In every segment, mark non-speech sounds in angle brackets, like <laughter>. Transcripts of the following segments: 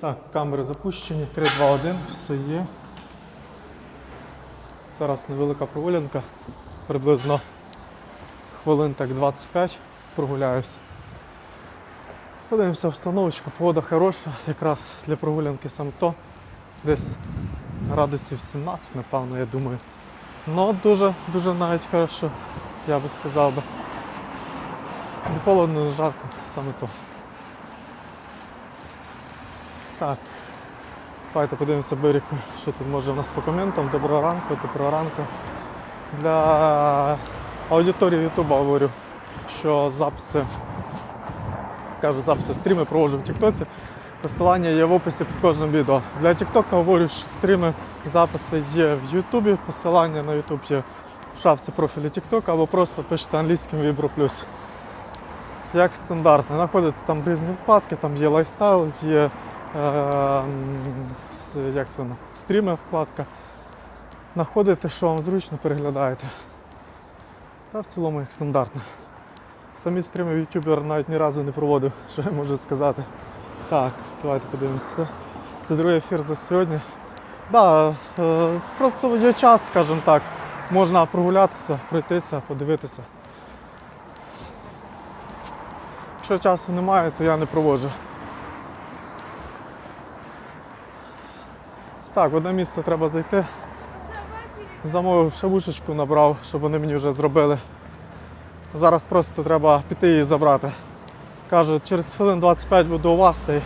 Так, камери запущені, 3, 2, 1, все є. Зараз невелика прогулянка, приблизно хвилин так 25 прогуляюся. Подивимося, обстановочка, погода хороша, якраз для прогулянки саме то. Десь градусів 17, напевно, я думаю. Ну, дуже, дуже навіть хорошо, я би сказав би. Не холодно, не жарко, саме то. Так. Давайте подивимося Беріку, що тут може у нас по коментам. Доброго ранку, доброго ранку. Для аудиторії Ютуба говорю, що записи, кажу, записи стріми проводжу в Тіктоці. Посилання є в описі під кожним відео. Для Тіктока говорю, що стріми, записи є в Ютубі, посилання на Ютуб є в шапці профілі Тіктока або просто пишете англійським Vibro Plus. Як стандартно, знаходите там різні вкладки, там є лайфстайл, є як це воно, стріми вкладка. Знаходите, що вам зручно, переглядаєте. Та в цілому як стандартно. Самі стріми ютубер навіть ні разу не проводив, <laughs> що я можу сказати. Так, давайте подивимося. Це другий ефір за сьогодні. Да, е, просто є час, скажімо так. Можна прогулятися, пройтися, подивитися. Якщо часу немає, то я не проводжу. Так, одне місце треба зайти. Замовив шавушечку, набрав, щоб вони мені вже зробили. Зараз просто треба піти її забрати. Кажуть, через хвилин 25 буду у вас та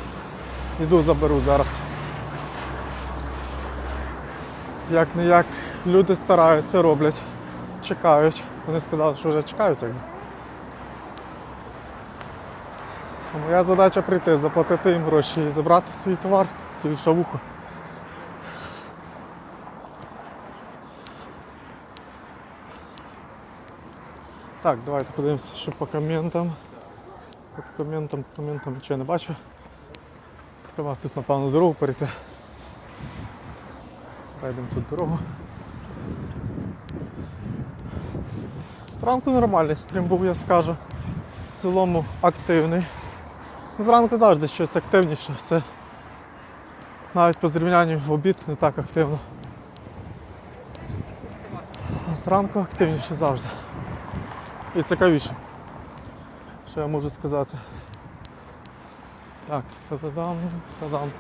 йду заберу зараз. Як не як, люди стараються, роблять, чекають. Вони сказали, що вже чекають. Якби. Моя задача прийти, заплатити їм гроші і забрати свій товар, свою шавуху. Так, давайте подивимося, що по коментам. По коментам, коментам нічого не бачу. Треба тут, напевно, дорогу перейти. Пройдемо тут дорогу. Зранку нормальний стрім був, я скажу. В цілому активний. Зранку завжди щось активніше, все. Навіть по зрівнянню в обід не так активно. Зранку активніше завжди. І цікавіше. Що я можу сказати? Так, та-да-дам, та-дам.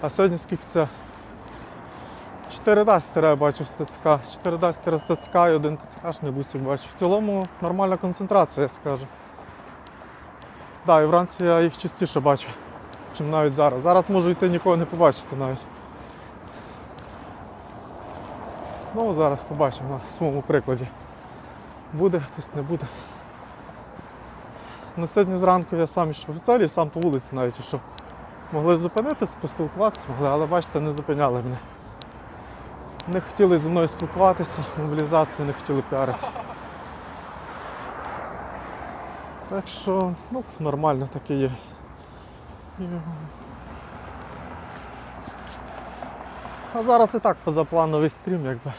А сьогодні скільки це? 4 дастера я бачу з ТЦК. 4 дастера з ТЦК і один ТЦКшний бусик бачу. В цілому нормальна концентрація, я скажу. Так, і вранці я їх частіше бачу, чим навіть зараз. Зараз можу йти нікого не побачити навіть. Ну, зараз побачимо на своєму прикладі. Буде хтось, не буде. На сьогодні зранку я сам йшов взагалі, сам по вулиці навіть йшов. Могли зупинитись, поспілкуватися, могли, але бачите, не зупиняли мене. Не хотіли зі мною спілкуватися, мобілізацію не хотіли піарити. Так що, ну, нормально таке є. А зараз і так позаплановий стрім, якби.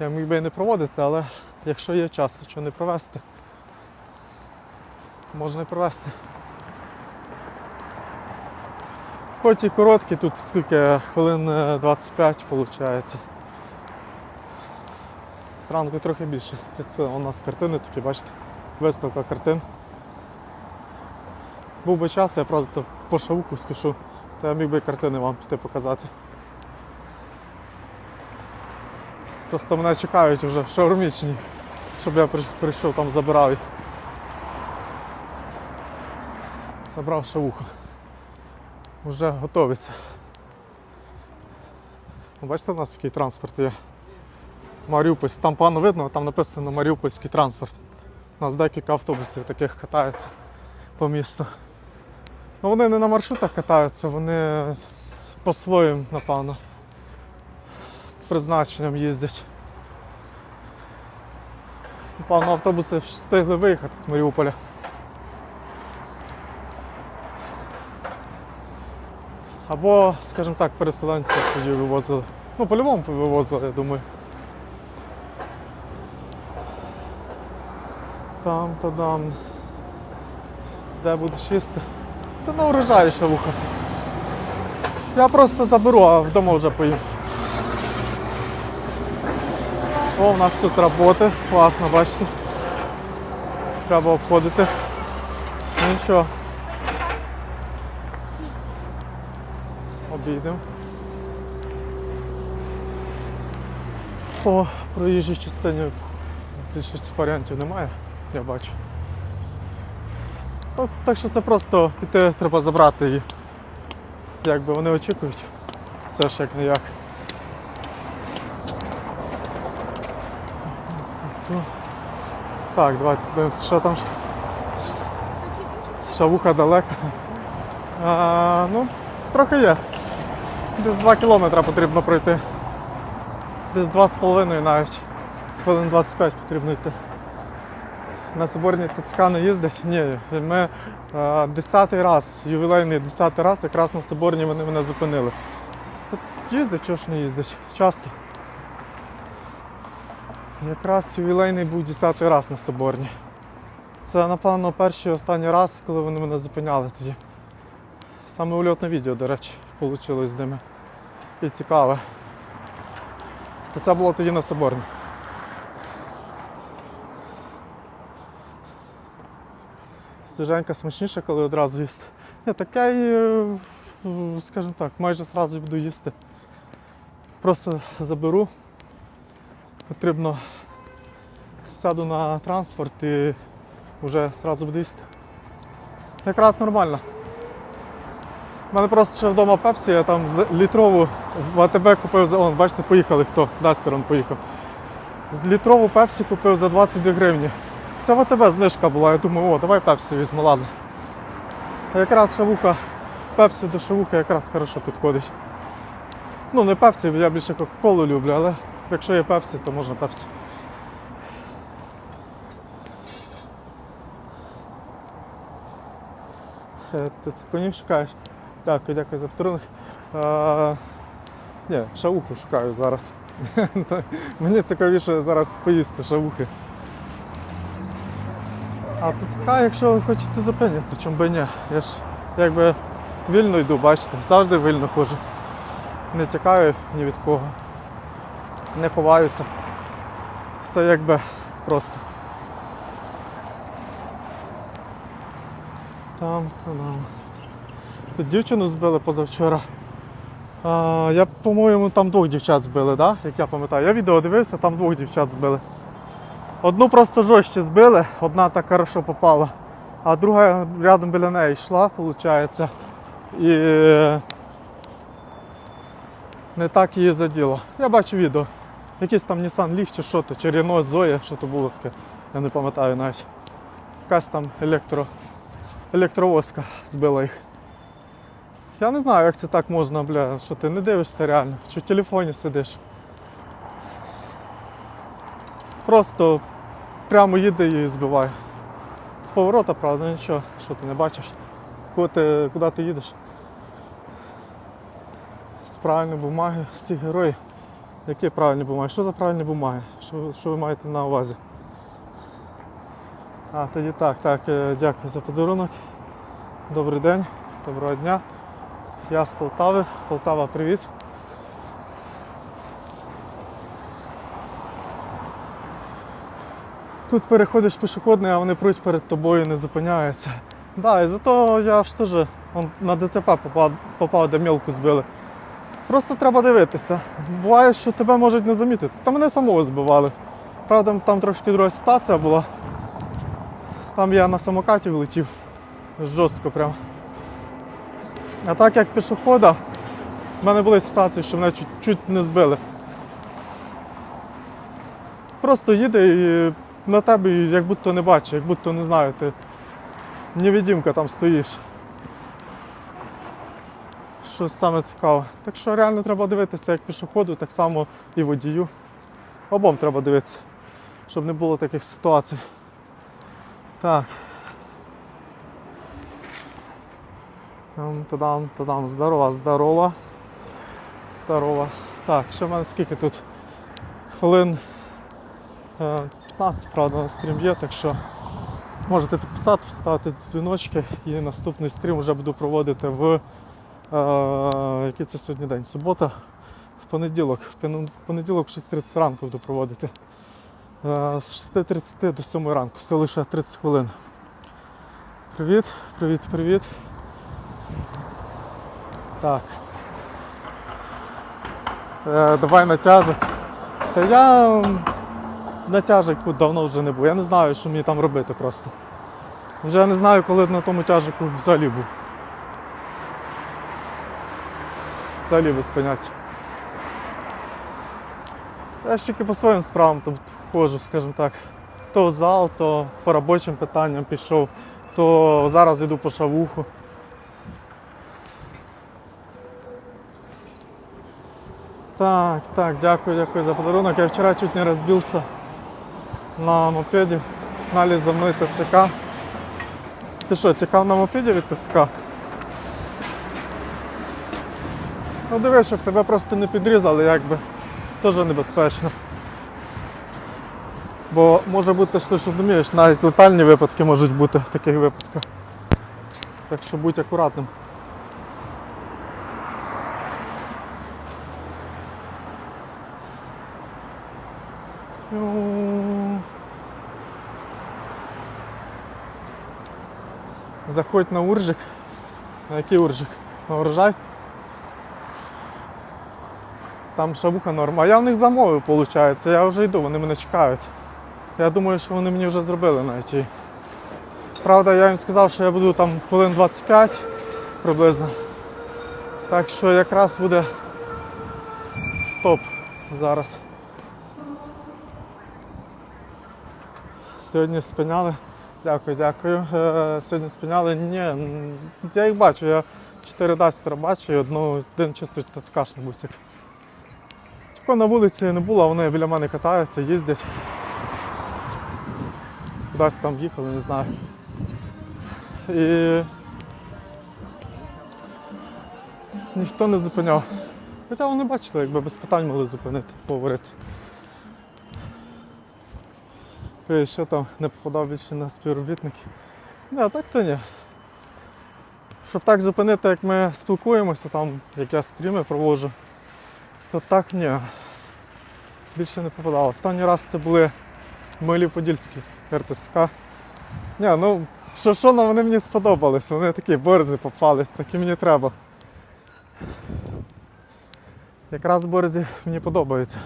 Я міг би і не проводити, але якщо є час, то чого не провести. Можна і провести. Хоч і короткі, тут скільки хвилин е, 25 виходить. Зранку трохи більше. Це у нас картини такі, бачите, виставка картин. Був би час, я просто по шавуху спішу, то я міг би картини вам піти показати. Просто мене чекають вже в шаурмічні, щоб я прийшов там забирав. Забрав шавуху. Вже готовиться. Ну, Бачите, у нас який транспорт є. Маріупольський. Там погано видно, там написано Маріупольський транспорт. У нас декілька автобусів таких катаються по місту. Ну, вони не на маршрутах катаються, вони по своїм, напевно, призначенням їздять. Напевно, автобуси встигли виїхати з Маріуполя. Або, скажімо так, переселенців тоді вивозили. Ну, по-любому вивозили, я думаю. Там та дам. Де будеш їсти? Це на урожай шавуха. Я просто заберу, а вдома вже поїм. О, у нас тут роботи. Класно, бачите. Треба обходити. Ну нічого. Обійдемо. По проїжджій частині більше варіантів немає, я бачу. Та- Так що це просто піти, треба забрати її. Якби вони очікують. Все ж як не як. Так, давайте подивимося, що там. Шавуха далеко. А, ну, трохи є. Десь 2 кілометри потрібно пройти. Десь 2,5 навіть. Хвилин 25 потрібно йти. На соборні ТЦК не їздить? Ні. Ми десятий раз, ювілейний десятий раз, якраз на соборні вони мене зупинили. Їздить, чого ж не їздить? Часто. Якраз ювілейний був десятий раз на соборні. Це, напевно, перший і останній раз, коли вони мене зупиняли тоді. Саме ульотне відео, до речі, вийшло з ними. І цікаве. То це було тоді на соборні. Свіженька смачніше, коли одразу їсти. Ні, таке, е, скажімо так, майже одразу буду їсти. Просто заберу. Потрібно сяду на транспорт і вже одразу буду їсти. Якраз нормально. У мене просто ще вдома пепсі, я там літрову в АТБ купив за. Он, бачите, поїхали хто. Дастером поїхав. Літрову пепсі купив за 22 гривні. Це в АТБ знижка була, я думаю, о, давай пепсі візьму, ладно. А якраз шавуха, пепсі до шавуха якраз хорошо підходить. Ну, не пепсі, я більше Кока-Колу люблю, але якщо є пепсі, то можна пепсі. Е, Ти це шукаєш? Дякую, дякую за подарунок. Ні, шавуху шукаю зараз. <laughs> Мені цікавіше зараз поїсти шавухи. А ТЦК, якщо ви хочете зупинитися, чому би ні? Я ж якби вільно йду, бачите, завжди вільно ходжу. Не тікаю ні від кого. Не ховаюся. Все якби просто. Там, там. Тут дівчину збили позавчора. А, я, по-моєму, там двох дівчат збили, да? як я пам'ятаю. Я відео дивився, там двох дівчат збили. Одну просто жорстче збили, одна так хорошо попала, а друга рядом біля неї йшла, виходить. І е, не так її заділо. Я бачу відео. Якийсь там Nissan Leaf чи що то, чи Renault Zoe, що то було таке, я не пам'ятаю навіть. Якась там електро, електровозка збила їх. Я не знаю, як це так можна, бля, що ти не дивишся реально, чи в телефоні сидиш. Просто прямо їде і збиває. З поворота, правда, нічого, що ти не бачиш. Куди ти, куди ти їдеш? З правильної бумаги, всі герої. Які правильні бумаги? Що за правильні бумаги? Що, що ви маєте на увазі? А, тоді так, так, е, дякую за подарунок. Добрий день, доброго дня. Я з Полтави. Полтава, привіт. Тут переходиш пішохідний, а вони пруть перед тобою, не зупиняються. Да, і зато я ж теж на ДТП попав, попав, де мілку збили. Просто треба дивитися. Буває, що тебе можуть не замітити. Та мене самого збивали. Правда, там трошки друга ситуація була. Там я на самокаті влетів. Жорстко прям. А так як пішохода, в мене були ситуації, що мене чуть, чуть не збили. Просто їде і на тебе як будто не бачить, як будто не знаю, ти невидимка там стоїш. Що саме цікаве. Так що реально треба дивитися як пішоходу, так само і водію. Обом треба дивитися, щоб не було таких ситуацій. Так. Там, тадам, здорова, здорова. Здорова. Так, ще в мене скільки тут? Хвилин е, 15, правда, на стрім є, так що Можете підписати, вставити дзвіночки і наступний стрім вже буду проводити в е, який це сьогодні день? Субота. В понеділок. В понеділок 6.30 ранку буду проводити. З 6.30 до 7 ранку. Все лише 30 хвилин. Привіт, привіт, привіт. Так. Е, давай натяжок. Та я м, натяжок давно вже не був. Я не знаю, що мені там робити просто. Вже не знаю, коли на тому тяжику взагалі був. Взагалі без поняття. Я ж тільки по своїм справам тут ходжу, скажімо так. То в зал, то по робочим питанням пішов, то зараз йду по шавуху. Так, так, дякую, дякую за подарунок. Я вчора чуть не розбився на мопеді. Наліз за мною ТЦК. Ти що, тікав на мопеді від ТЦК? Ну дивись, щоб тебе просто не підрізали, якби. Теж небезпечно. Бо може бути, що розумієш, навіть летальні випадки можуть бути в таких випадках. Так що будь акуратним. Заходь на уржик. На який уржик? На урожай? Там шавуха норма. А я в них замовив, виходить. Я вже йду, вони мене чекають. Я думаю, що вони мені вже зробили навіть. Правда, я їм сказав, що я буду там хвилин 25 приблизно. Так що якраз буде топ зараз. Сьогодні спиняли. Дякую, дякую. Е, сьогодні спиняли. Ні, я їх бачу, я 4 дастера бачу і одну, один чисто тацкашний бусик. Тільки на вулиці не було, вони біля мене катаються, їздять. Кудись там їхали, не знаю. І ніхто не зупиняв. Хоча вони бачили, якби без питань могли зупинити, поговорити. Ой, що там не попадав більше на співробітників. Не, так то ні. Щоб так зупинити, як ми спілкуємося, там, як я стріми проводжу, то так ні. Більше не попадав. Останній раз це були Милів Подільські РТЦК. Ні, ну що що ну, вони мені сподобались, вони такі борзи попались, такі мені треба. Якраз борзі мені подобаються.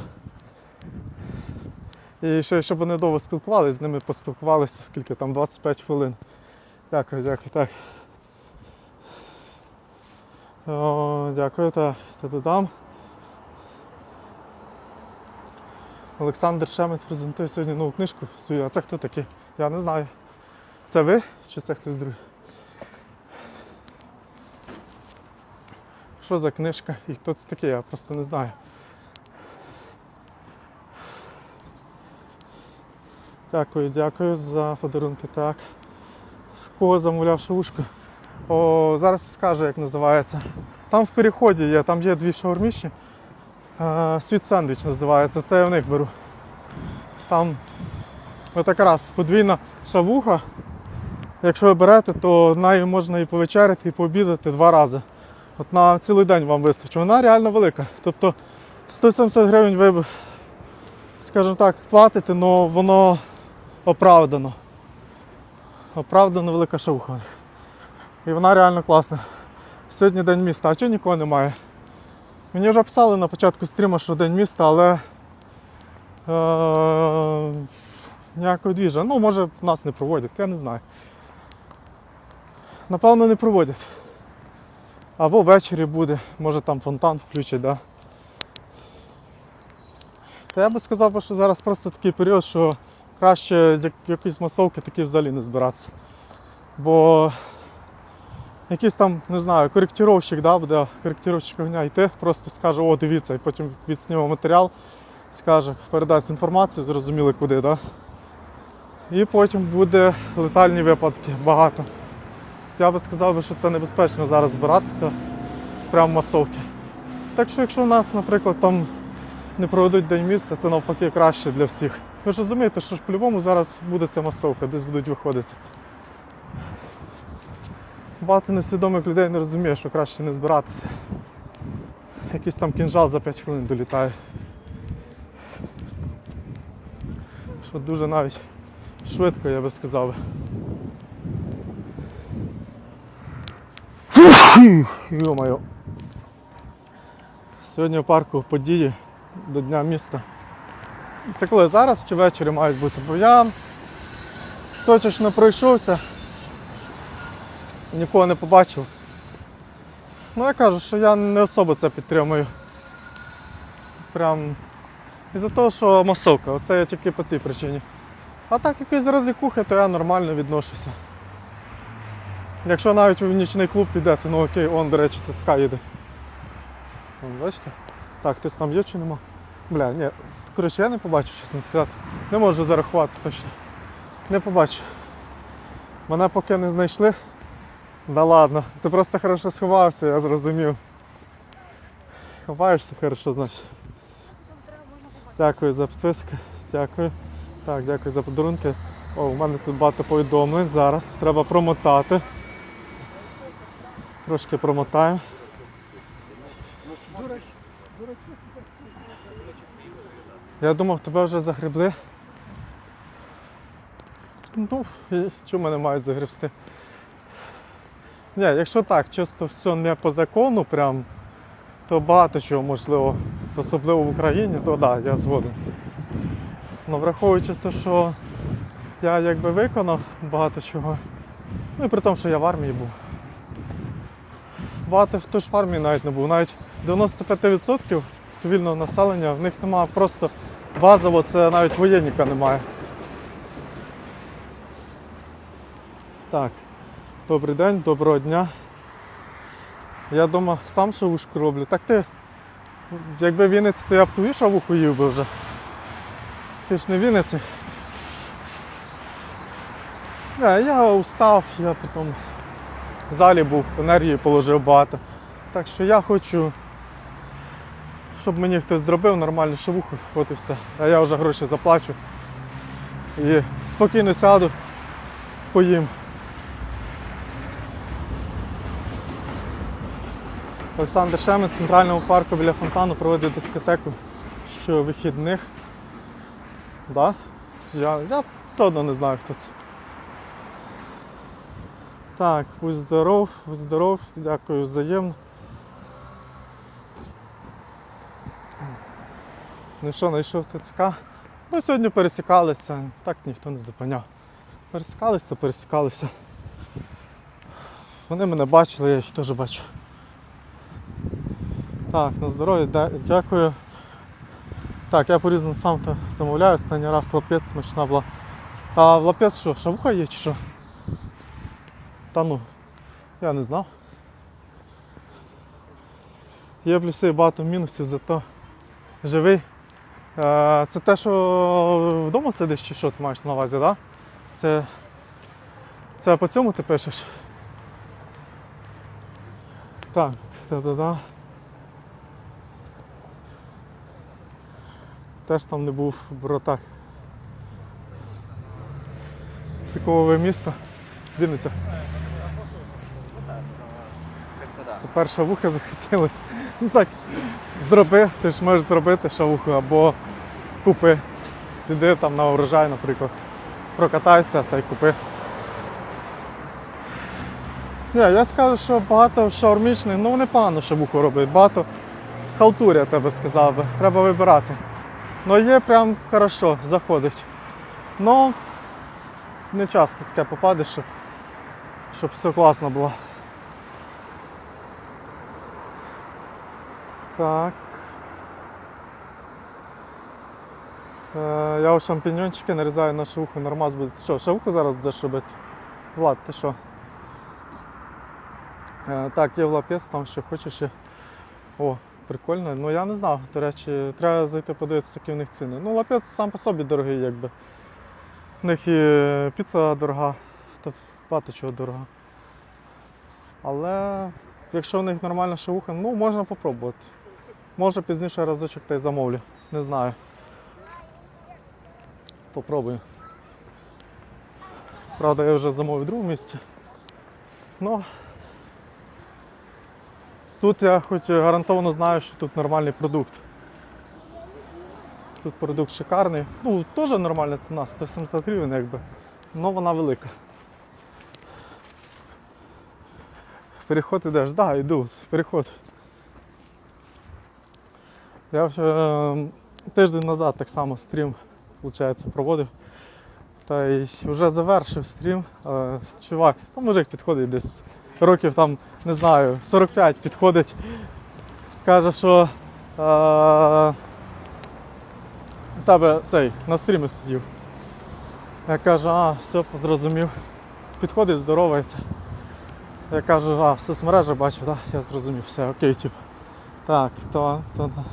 І ще, щоб вони довго спілкувалися, з ними поспілкувалися, скільки там, 25 хвилин. Дякую, дякую, так. О, дякую, та, та додам. Олександр Шемет презентує сьогодні нову книжку свою. А це хто такий? Я не знаю. Це ви чи це хтось другий? Що за книжка і хто це такий, я просто не знаю. Дякую, дякую за подарунки. Так. В кого замовляв шавушку? О, зараз скажу, як називається. Там в переході є, там є дві шаурміші. Світ сендвіч називається, це я в них беру. Там от якраз подвійна шавуха. Якщо ви берете, то нею можна і повечеряти, і пообідати два рази. От на цілий день вам вистачить. Вона реально велика. Тобто 170 гривень ви, скажімо так, платите, але воно оправдано. Оправдано велика шавуха. І вона реально класна. Сьогодні день міста, а чого нікого немає? Мені вже писали на початку стріму, що день міста, але е, ніякого двіжа. Ну, може, нас не проводять, я не знаю. Напевно, не проводять. Або ввечері буде, може там фонтан включать, да. Та я би сказав, що зараз просто такий період, що краще якісь масовки такі взагалі не збиратися. Бо якийсь там, не знаю, коректировщик, да, буде коректировщик огня йти, просто скаже, о, дивіться, і потім відсніме матеріал, скаже, передасть інформацію, зрозуміли куди, да. І потім буде летальні випадки багато. Я би сказав, що це небезпечно зараз збиратися прямо масовки. Так що якщо в нас, наприклад, там не проведуть день міста, це навпаки краще для всіх. Ви ж розумієте, що ж по-любому зараз буде ця масовка, десь будуть виходити. Багато несвідомих людей не розуміє, що краще не збиратися. Якийсь там кінжал за 5 хвилин долітає. Що дуже навіть швидко, я би сказав. Йо-моє. Сьогодні в парку події до Дня міста. Це коли зараз чи ввечері мають бути, бо я точечно пройшовся, нікого не побачив. Ну я кажу, що я не особо це підтримую. Прям із-за того, що масовка, оце я тільки по цій причині. А так якісь розлікухи, то я нормально відношуся. Якщо навіть ви в нічний клуб підете, ну окей, он, до речі, ТЦК їде. Бачите? Так, хтось там є чи нема? Бля, ні. Коротше, я не побачу, чесно сказати. Не можу зарахувати точно. Не побачу. Мене поки не знайшли. Да ладно. Ти просто хорошо сховався, я зрозумів. Ховаєшся хорошо, значить. Дякую за підписку. Дякую. Так, дякую за подарунки. О, у мене тут багато повідомлень. Зараз треба промотати. Трошки промотаємо. Я думав, тебе вже загребли. Ну, чому мене мають загребсти? Ні, якщо так, чисто все не по закону, прям, то багато чого можливо, особливо в Україні, то так, да, я згоден. Ну, враховуючи те, що я якби виконав багато чого, ну і при тому, що я в армії був. Багато хто ж в армії навіть не був. Навіть 95% цивільного населення в них немає просто базово, це навіть воєнника немає. Так, добрий день, доброго дня. Я вдома сам шавушку роблю. Так ти, якби Вінниці, то я б твою шавуху їв би вже. Ти ж не Вінниці. Не, я устав, я потім в залі був, енергії положив багато. Так що я хочу, щоб мені хтось зробив нормальну шавуху, от і все. А я вже гроші заплачу. І спокійно сяду, поїм. Олександр Шемець в центральному парку біля фонтану проводить дискотеку щовихідних. Да? Я, я все одно не знаю, хто це. Так, будь здоров, будь здоров, дякую взаємно. Ну що, знайшов ТЦК? Ну, сьогодні пересікалися, так ніхто не зупиняв. Пересікалися, пересікалися. Вони мене бачили, я їх теж бачу. Так, на здоров'я, дякую. Так, я по-різному сам замовляю, останній раз лапець смачна була. А в лапець що, шавуха є чи що? Та ну, я не знав. Є плюси і багато мінусів, зато живий. Е, Це те, що вдома сидиш чи що ти маєш на увазі, так? Це, це по цьому ти пишеш? Так, та-да-да. Теж там не був в Боротах. Сікове місто. Вінниця. Перша вуха захотілося. Ну так, зроби, ти ж можеш зробити шавуху або купи. Піди там на урожай, наприклад. Прокатайся та й купи. Ні, я скажу, що багато шаурмічних, ну вони погано шавуху роблять, багато халтурі, я тебе сказав би. Треба вибирати. Ну є прям хорошо, заходить. Ну не часто таке попадеш, щоб, щоб все класно було. Так. Е, я у шампіньончики нарізаю на шавуху, нормаз буде. Що, шавуху зараз будеш робити? Влад, ти що? Е, так, є в лапець, там що хочеш. Є. О, прикольно. Ну я не знав. До речі, треба зайти подивитися, які в них ціни. Ну, лапець сам по собі дорогий, якби. В них і піца дорога, та багато чого дорога. Але якщо в них нормальна шавуха, ну можна попробувати. Може пізніше разочок та й замовлю. Не знаю. Попробую. Правда, я вже замовив в другому місці. Ну, тут я хоч гарантовано знаю, що тут нормальний продукт. Тут продукт шикарний. Ну, теж нормальна ціна, 170 гривень, якби. але вона велика. Переход ідеш, так, да, йду, переход. Я е, тиждень назад так само стрім, виходить, проводив. Та й вже завершив стрім. Чувак, там мужик підходить десь років там, не знаю, 45 підходить. Каже, що е, тебе цей на стрімі сидів. Я кажу, а, все, зрозумів. Підходить, здоровається. Я кажу, а, в соцмережах бачив, так, я зрозумів, все, окей, типу. Так, то, то, то.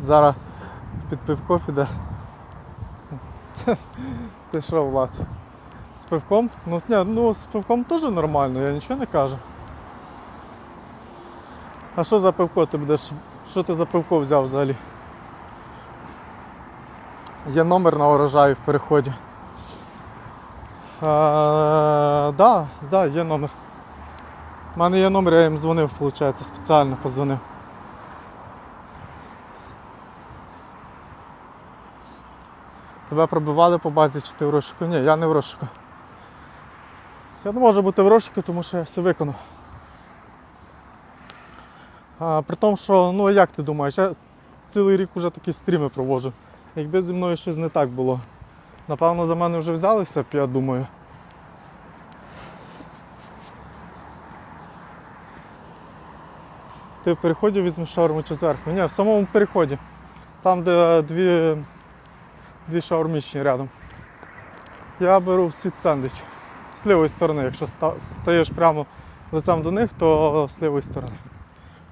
Зараз під пивко піде. <laughs> Ти що, Влад? З пивком? Ну, ні, ну з пивком теж нормально, я нічого не кажу. А що за пивко ти будеш? Що ти за пивко взяв взагалі? Є номер на урожаю в переході. А, да, да, є номер. У мене є номер, я їм дзвонив, виходить, спеціально позвонив. Тебе пробивали по базі, чи ти в розшуку? Ні, я не в розшуку. Я не можу бути в розшуку, тому що я все виконав. А, при тому, що, ну як ти думаєш, я цілий рік вже такі стріми проводжу. Якби зі мною щось не так було. Напевно, за мене вже взялися я думаю. Ти в переході візьмеш шаурму чи зверху? Ні, в самому переході. Там, де дві, дві шаурмічні рядом. Я беру світ сендвіч. З лівої сторони, якщо стаєш прямо лицем до них, то з лівої сторони.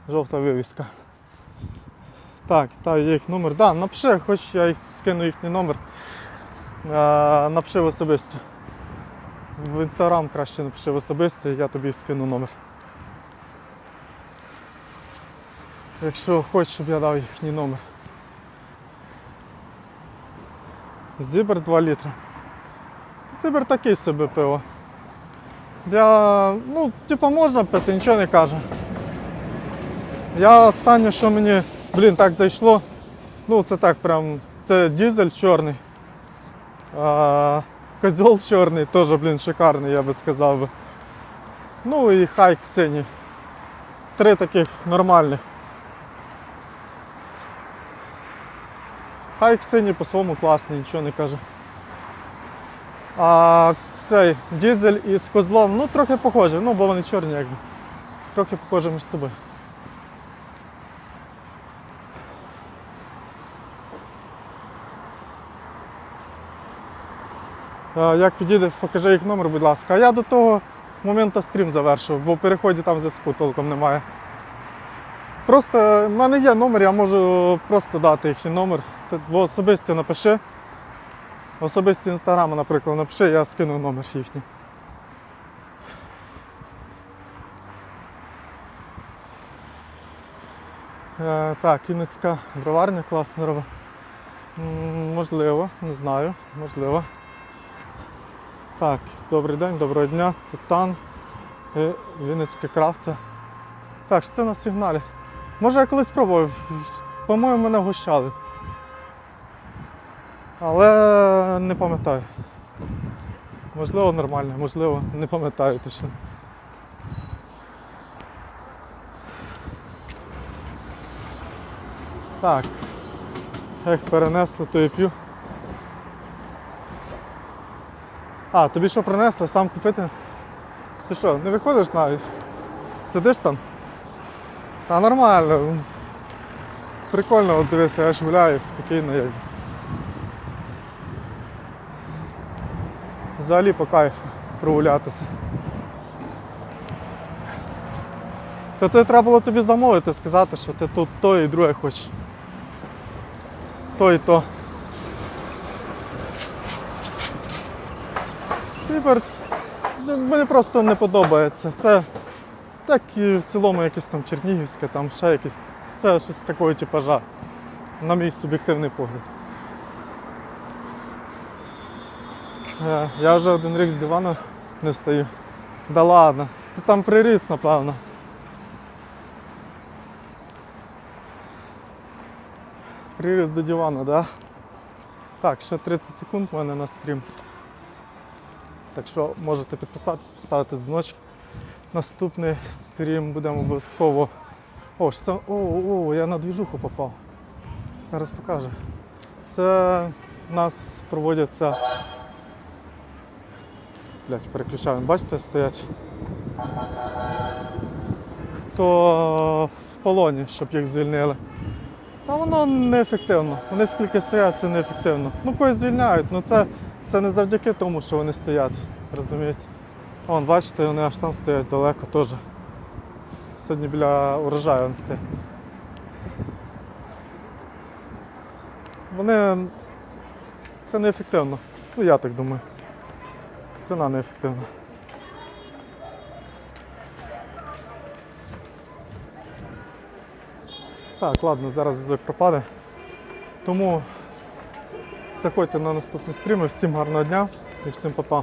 Жовта вивіска. Так, та є їх номер. Да, напиши, хоч я їх скину їхній номер. Е, напиши в особисті. В інстаграм краще напиши в особисті, я тобі скину номер. Якщо хочеш, щоб я дав їхній номер. Зібер 2 літри. Зібер такий собі пиво. Я, ну, типа можна пити, нічого не каже. Я останнє, що мені, блін, так зайшло. Ну, це так прям. Це дизель чорний. А, козьол чорний, теж, блін, шикарний, я би сказав би. Ну і хайк синій. Три таких нормальних. Хайк синій по-своєму класний, нічого не каже. А цей дизель із козлом, ну трохи похожі, ну бо вони чорні якби. Трохи похожі між собою. Е, Як підійде, покажи їх номер, будь ласка. А я до того моменту стрім завершив, бо в переході там зв'язку толком немає. Просто в мене є номер, я можу просто дати їхній номер. Особисті напиши. Особисті інстаграму, наприклад, напиши, я скину номер їхній. Е, так, Кінецька броварня класно робить. Можливо, не знаю, можливо. Так, добрий день, доброго дня. Титан. е, Вінницьке крафте. Так, що це на сигналі. Може я колись пробував. По-моєму, мене вгощали. Але не пам'ятаю. Можливо, нормально, можливо, не пам'ятаю точно. Так. Як перенесли, то і п'ю. А, тобі що принесли, сам купити? Ти що, не виходиш навіть? Сидиш там? Та нормально. Прикольно, от дивися, я ж гуляю спокійно як. Взагалі по кайфу прогулятися. Та то треба було тобі замовити, сказати, що ти тут то і друге хочеш. То і то. Сіберт ну, мені просто не подобається. Це так і в цілому якесь там Чернігівське, там ще якесь. Це щось такого типажа, на мій суб'єктивний погляд. Е, Я вже один рік з дивану не встаю. Да ладно. Ти там приріс, напевно. Приріс до дивану, да? Так, ще 30 секунд у мене на стрім. Так що можете підписатись, поставити дзвіночок. Наступний стрім будемо обов'язково. О, ж це. О, о, я на двіжуху попав. Зараз покажу. Це у нас проводяться. Блять, переключаю. Бачите, стоять. Хто в полоні, щоб їх звільнили. Та воно неефективно. Вони скільки стоять, це неефективно. Ну, когось звільняють, ну це, це не завдяки тому, що вони стоять. Розумієте? Вон, бачите, вони аж там стоять далеко теж. Сьогодні біля урожаю вони стоять. Вони. Це неефективно. Ну я так думаю. Вона неефективна. Так, ладно, зараз зв'язок пропаде. Тому заходьте на наступні стріми. Всім гарного дня і всім па-па.